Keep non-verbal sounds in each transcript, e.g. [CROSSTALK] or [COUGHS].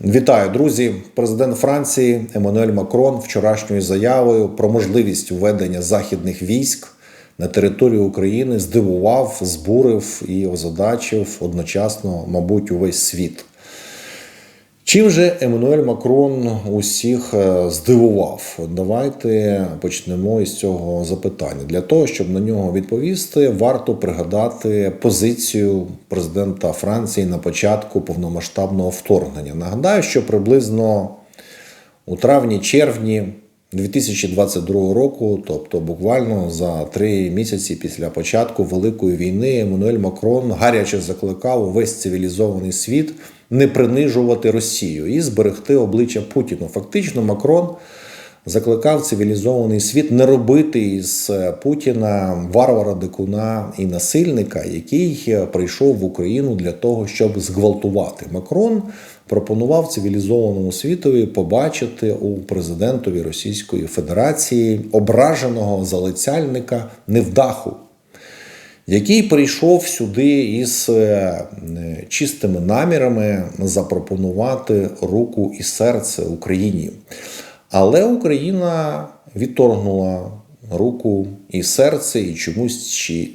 Вітаю, друзі! Президент Франції Еммануель Макрон вчорашньою заявою про можливість введення західних військ на територію України здивував, збурив і озадачив одночасно, мабуть, увесь світ. Чим же Еммануель Макрон усіх е, здивував? Давайте почнемо із цього запитання. Для того, щоб на нього відповісти, варто пригадати позицію президента Франції на початку повномасштабного вторгнення. Нагадаю, що приблизно у травні-червні 2022 року, тобто буквально за три місяці після початку Великої війни, Еммануель Макрон гаряче закликав увесь цивілізований світ не принижувати Росію і зберегти обличчя Путіну. Фактично, Макрон закликав цивілізований світ не робити із Путіна варвара, дикуна і насильника, який прийшов в Україну для того, щоб зґвалтувати. Макрон пропонував цивілізованому світові побачити у президентові Російської Федерації ображеного залицяльника невдаху. Який прийшов сюди із е, чистими намірами запропонувати руку і серце Україні. Але Україна відторгнула руку і серце, і чомусь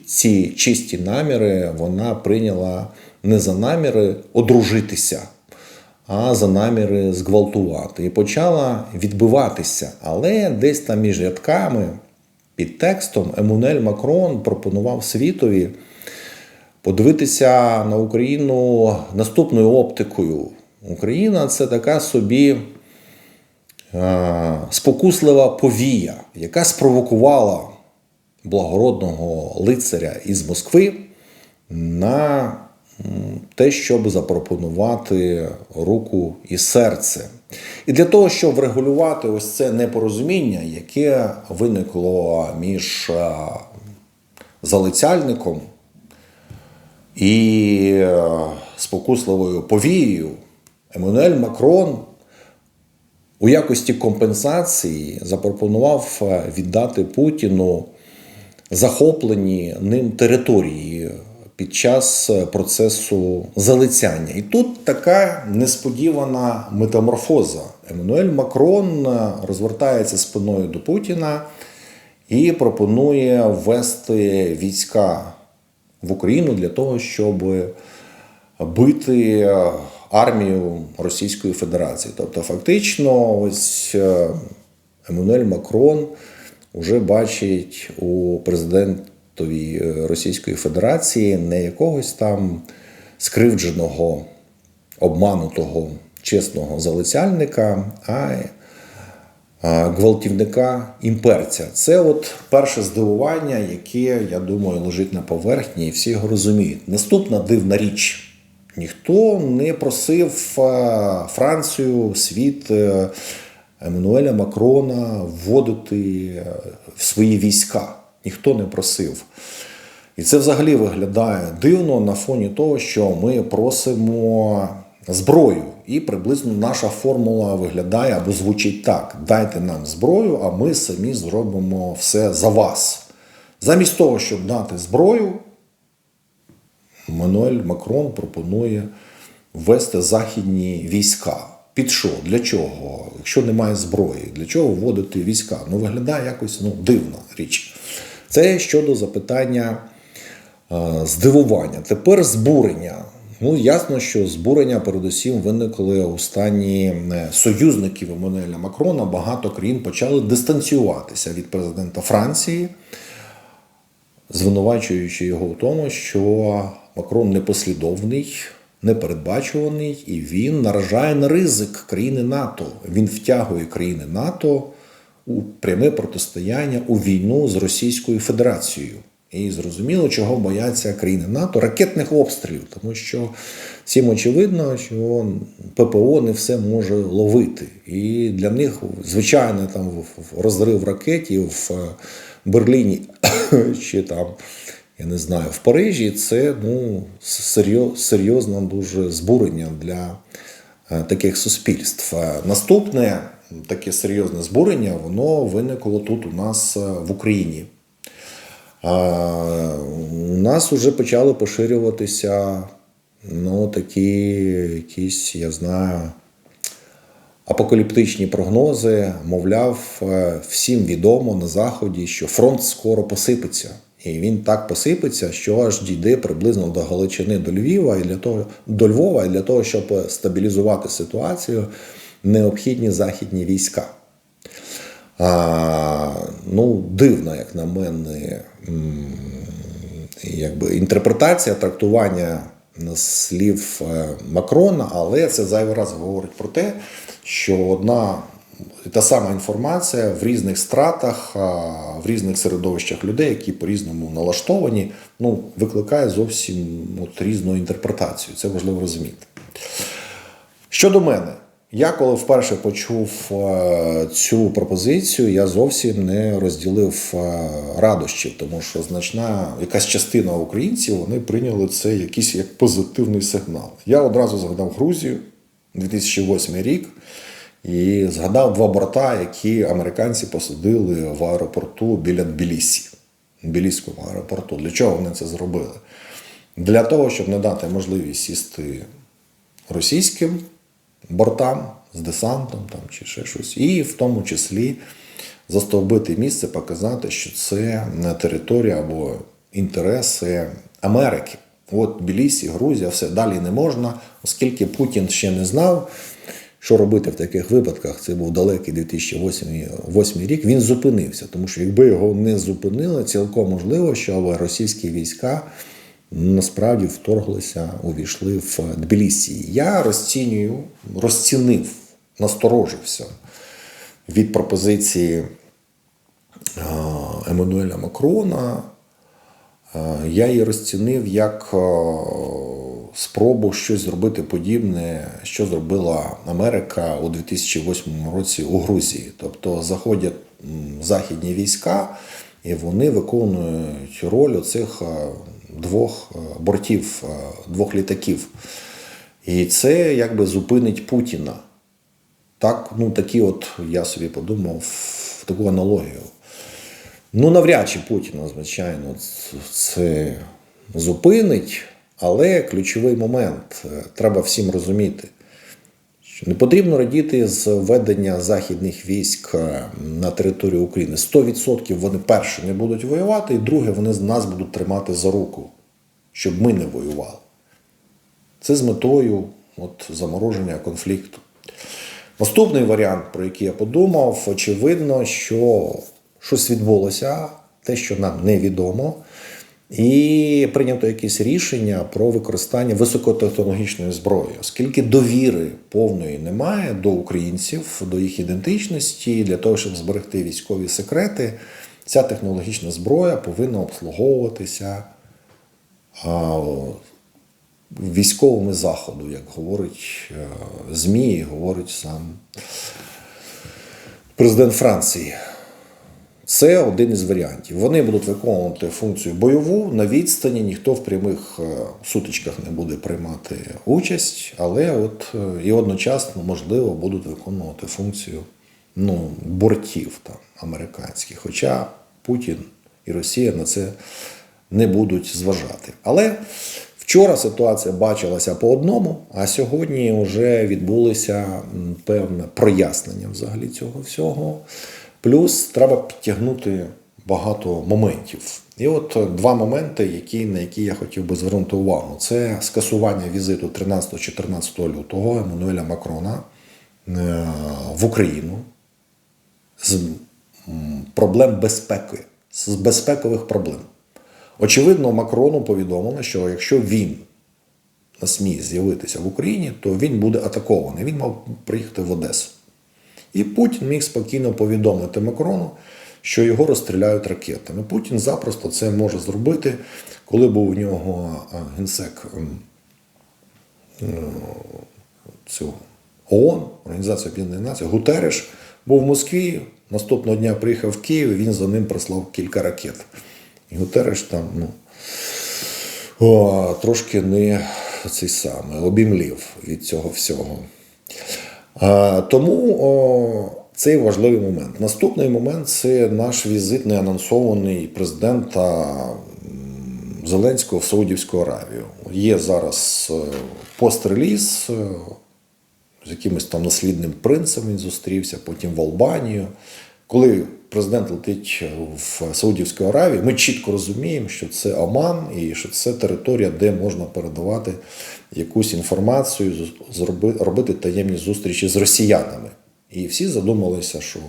ці чисті наміри вона прийняла не за наміри одружитися, а за наміри зґвалтувати. І почала відбиватися. Але десь там між рядками, під текстом, Емунель Макрон пропонував світові подивитися на Україну наступною оптикою. Україна це така собі спокуслива повія, яка спровокувала благородного лицаря із Москви на те, щоб запропонувати руку і серце. І для того, щоб врегулювати ось це непорозуміння, яке виникло між залицяльником і спокусливою повією, Еммануель Макрон у якості компенсації запропонував віддати Путіну захоплені ним території під час процесу залицяння. І тут така несподівана метаморфоза. Еммануель Макрон розвертається спиною до Путіна і пропонує ввести війська в Україну для того, щоб бити армію Російської Федерації. Тобто, фактично, ось Еммануель Макрон вже бачить у президентові Російської Федерації не якогось там скривдженого, обманутого чесного залицяльника, а гвалтівника імперця. Це от перше здивування, яке, я думаю, лежить на поверхні, і всі його розуміють. Наступна дивна річ. Ніхто не просив Францію, світ Еммануеля Макрона вводити в свої війська. Ніхто не просив. І це взагалі виглядає дивно на фоні того, що ми просимо зброю. І приблизно наша формула виглядає або звучить так: дайте нам зброю, а ми самі зробимо все за вас. Замість того, щоб дати зброю, Мануель Макрон пропонує ввести західні війська. Під що? Для чого? Якщо немає зброї, для чого вводити війська? Ну, виглядає якось ну, дивна річ. Це щодо запитання е, здивування. Тепер збурення. Ну, ясно, що збурення передусім виникли у стані союзників Еммануеля Макрона. Багато країн почали дистанціюватися від президента Франції, звинувачуючи його в тому, що Макрон непослідовний, непередбачуваний, і він наражає на ризик країни НАТО. Він втягує країни НАТО у пряме протистояння у війну з Російською Федерацією. І зрозуміло, чого бояться країни НАТО ракетних обстрілів, тому що всім очевидно, що ППО не все може ловити. І для них, звичайно, там розрив ракетів в Берліні [COUGHS] чи там, я не знаю, в Парижі це ну, серйозне дуже збурення для таких суспільств. Наступне таке серйозне збурення, воно виникло тут у нас в Україні. У нас вже почали поширюватися ну, такі якісь, я знаю, апокаліптичні прогнози, мовляв, е, всім відомо на заході, що фронт скоро посипеться. І він так посипеться, що аж дійде приблизно до Галичини до Львова і для того до Львова, і для того, щоб стабілізувати ситуацію, необхідні західні війська. А, ну, дивно, як на мене, якби інтерпретація, трактування слів е, Макрона, але це зайвий раз говорить про те, що одна та сама інформація в різних стратах, в різних середовищах людей, які по-різному налаштовані, ну, викликає зовсім от, різну інтерпретацію. Це важливо розуміти. Щодо мене, я коли вперше почув е, цю пропозицію, я зовсім не розділив е, радощів, тому що значна якась частина українців вони прийняли це якийсь як позитивний сигнал. Я одразу згадав Грузію 2008 рік і згадав два борта, які американці посадили в аеропорту біля Тбілісі, Тбіліському аеропорту. Для чого вони це зробили? Для того, щоб не дати можливість сісти російським бортам з десантом там, чи ще щось, і в тому числі застовбити місце, показати, що це не територія або інтереси Америки. От Білісі, Грузія, все далі не можна, оскільки Путін ще не знав, що робити в таких випадках. Це був далекий 2008 рік. Він зупинився, тому що якби його не зупинили, цілком можливо, що російські війська насправді вторглися, увійшли в Тбілісі. Я розцінюю, розцінив, насторожився від пропозиції е, Еммануеля Макрона. Е, Я її розцінив як е, спробу щось зробити подібне, що зробила Америка у 2008 році у Грузії. Тобто заходять західні війська, і вони виконують роль оцих е, двох е, бортів, е, двох літаків. І це якби зупинить Путіна. Так, ну такі от я собі подумав таку аналогію. Ну, навряд чи Путіна, звичайно, це зупинить, але ключовий момент е, треба всім розуміти. Що Не потрібно радіти з введення західних військ е, на територію України. 100% вони перше не будуть воювати, і друге, вони нас будуть тримати за руку, щоб ми не воювали. Це з метою от, замороження конфлікту. Наступний варіант, про який я подумав, очевидно, що щось відбулося, те, що нам невідомо, і прийнято якесь рішення про використання високотехнологічної зброї, оскільки довіри повної немає до українців, до їх ідентичності, для того, щоб зберегти військові секрети, ця технологічна зброя повинна обслуговуватися військовими заходу, як говорить е, ЗМІ, говорить сам президент Франції. Це один із варіантів. Вони будуть виконувати функцію бойову на відстані, ніхто в прямих е, сутичках не буде приймати участь, але от е, і одночасно, можливо, будуть виконувати функцію ну, бортів там, американських. Хоча Путін і Росія на це не будуть зважати. Але вчора ситуація бачилася по одному, а сьогодні вже відбулося певне прояснення взагалі цього всього. Плюс треба підтягнути багато моментів. І от два моменти, які, на які я хотів би звернути увагу, це скасування візиту 13-14 лютого Еммануеля Макрона е, в Україну з проблем безпеки, з безпекових проблем. Очевидно, Макрону повідомили, що якщо він насміє з'явитися в Україні, то він буде атакований. Він мав приїхати в Одесу. І Путін міг спокійно повідомити Макрону, що його розстріляють ракетами. Путін запросто це може зробити, коли був у нього генсек ем, е, цього ООН, Організація Об'єднаних Націй, Гутереш, був в Москві, наступного дня приїхав в Київ, і він за ним прислав кілька ракет. І Гутереш там, ну, о, трошки не цей самий, обімлів від цього всього. А, Тому о, цей важливий момент. Наступний момент це наш візит неанонсований президента Зеленського в Саудівську Аравію. Є зараз постреліз, е, з якимось там наслідним принцем він зустрівся, потім в Албанію. Коли президент летить в Саудівську Аравію, ми чітко розуміємо, що це Оман і що це територія, де можна передавати якусь інформацію, робити таємні зустрічі з росіянами. І всі задумалися, що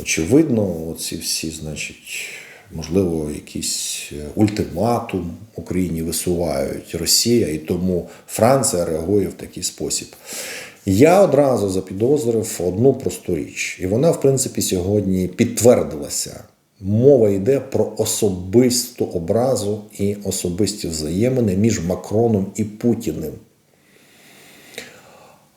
очевидно, ці всі, значить, можливо, якийсь е, ультиматум Україні висувають Росія, і тому Франція реагує в такий спосіб. Я одразу запідозрив одну просту річ, і вона, в принципі, сьогодні підтвердилася. Мова йде про особисту образу і особисті взаємини між Макроном і Путіним.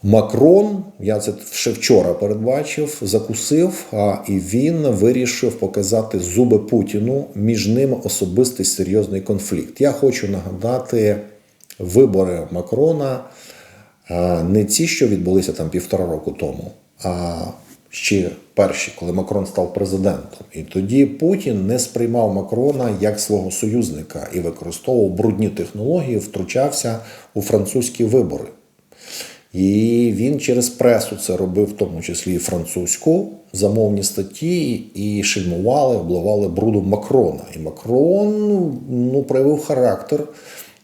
Макрон, я це ще вчора передбачив, закусив, а і він вирішив показати зуби Путіну. Між ними особистий серйозний конфлікт. Я хочу нагадати вибори Макрона не ті, що відбулися там півтора року тому, а ще перші, коли Макрон став президентом. І тоді Путін не сприймав Макрона як свого союзника і використовував брудні технології, втручався у французькі вибори. І він через пресу це робив, в тому числі і французьку, замовні статті, і шельмували, обливали брудом Макрона. І Макрон ну, проявив характер.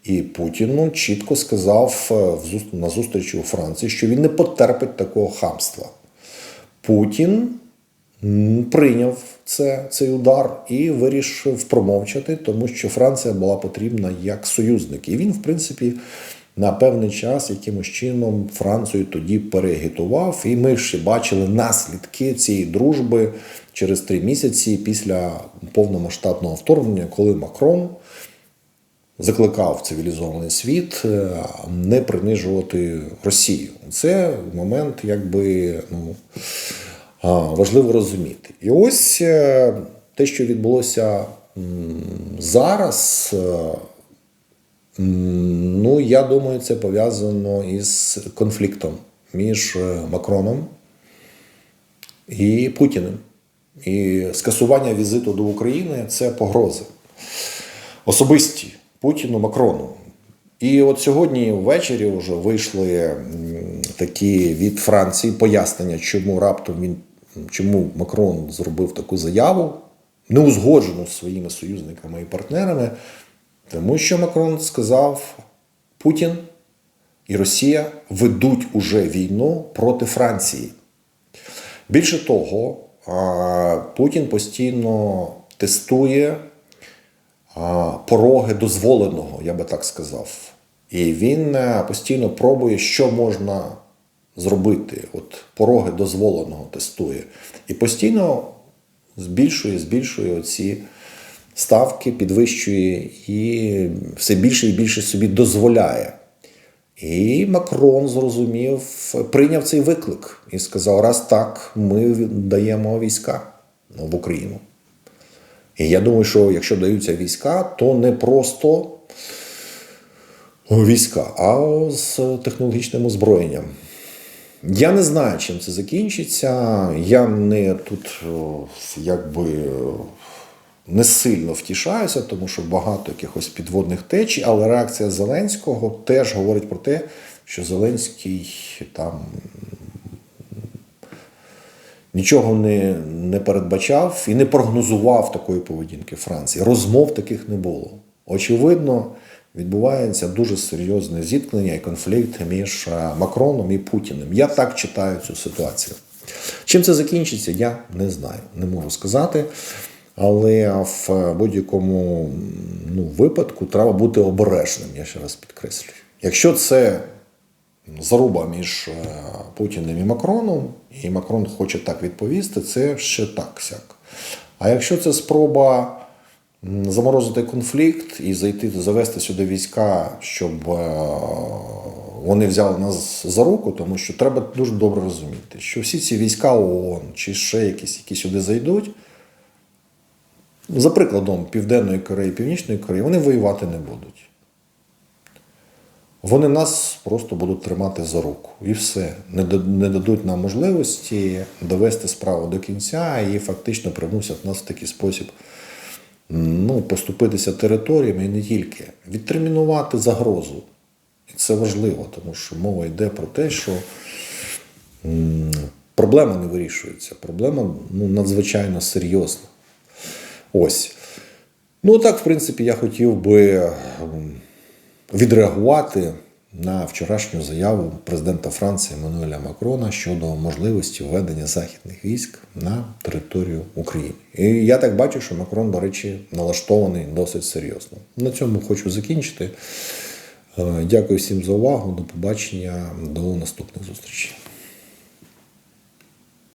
І Путіну чітко сказав е, на зустрічі у Франції, що він не потерпить такого хамства. Путін прийняв це, цей удар і вирішив промовчати, тому що Франція була потрібна як союзник. І він, в принципі, на певний час якимось чином Францію тоді переагітував. І ми ще бачили наслідки цієї дружби через три місяці після повномасштабного вторгнення, коли Макрон закликав цивілізований світ е, не принижувати Росію. Це момент, якби ну, важливо розуміти. І ось е, те, що відбулося зараз. е, Ну, я думаю, це пов'язано із конфліктом між Макроном і Путіним. І скасування візиту до України це погрози особисті Путіну Макрону. І от сьогодні ввечері вже вийшли такі від Франції пояснення, чому раптом він чому Макрон зробив таку заяву, неузгоджену з своїми союзниками і партнерами, тому що Макрон сказав: Путін і Росія ведуть уже війну проти Франції. Більше того, Путін постійно тестує пороги дозволеного, я би так сказав. І він е, постійно пробує, що можна зробити. От пороги дозволеного тестує. І постійно збільшує, збільшує ці ставки, підвищує і все більше і більше собі дозволяє. І Макрон зрозумів, прийняв цей виклик і сказав: раз так, ми даємо війська ну, в Україну. І я думаю, що якщо даються війська, то не просто війська, а з технологічним озброєнням. Я не знаю, чим це закінчиться. Я не тут якби не сильно втішаюся, тому що багато якихось підводних течій, але реакція Зеленського теж говорить про те, що Зеленський там нічого не, не передбачав і не прогнозував такої поведінки Франції. Розмов таких не було. Очевидно, відбувається дуже серйозне зіткнення і конфлікт між е, Макроном і Путіним. Я так читаю цю ситуацію. Чим це закінчиться, я не знаю, не можу сказати. Але в будь-якому ну, випадку треба бути обережним, я ще раз підкреслюю. Якщо це заруба між е, Путіним і Макроном, і Макрон хоче так відповісти, це ще так сяк. А якщо це спроба заморозити конфлікт і зайти, завести сюди війська, щоб е, вони взяли нас за руку, тому що треба дуже добре розуміти, що всі ці війська ООН чи ще якісь, які сюди зайдуть, за прикладом Південної Кореї, Північної Кореї, вони воювати не будуть. Вони нас просто будуть тримати за руку. І все. Не дадуть нам можливості довести справу до кінця і фактично примусять нас в такий спосіб ну, поступитися територіями і не тільки. Відтермінувати загрозу. І це важливо, тому що мова йде про те, що проблема не вирішується. Проблема ну, надзвичайно серйозна. Ось. Ну, так, в принципі, я хотів би відреагувати на вчорашню заяву президента Франції Еммануеля Макрона щодо можливості введення західних військ на територію України. І я так бачу, що Макрон, до речі, налаштований досить серйозно. На цьому хочу закінчити. Е, Дякую всім за увагу. До побачення, до наступних зустрічей.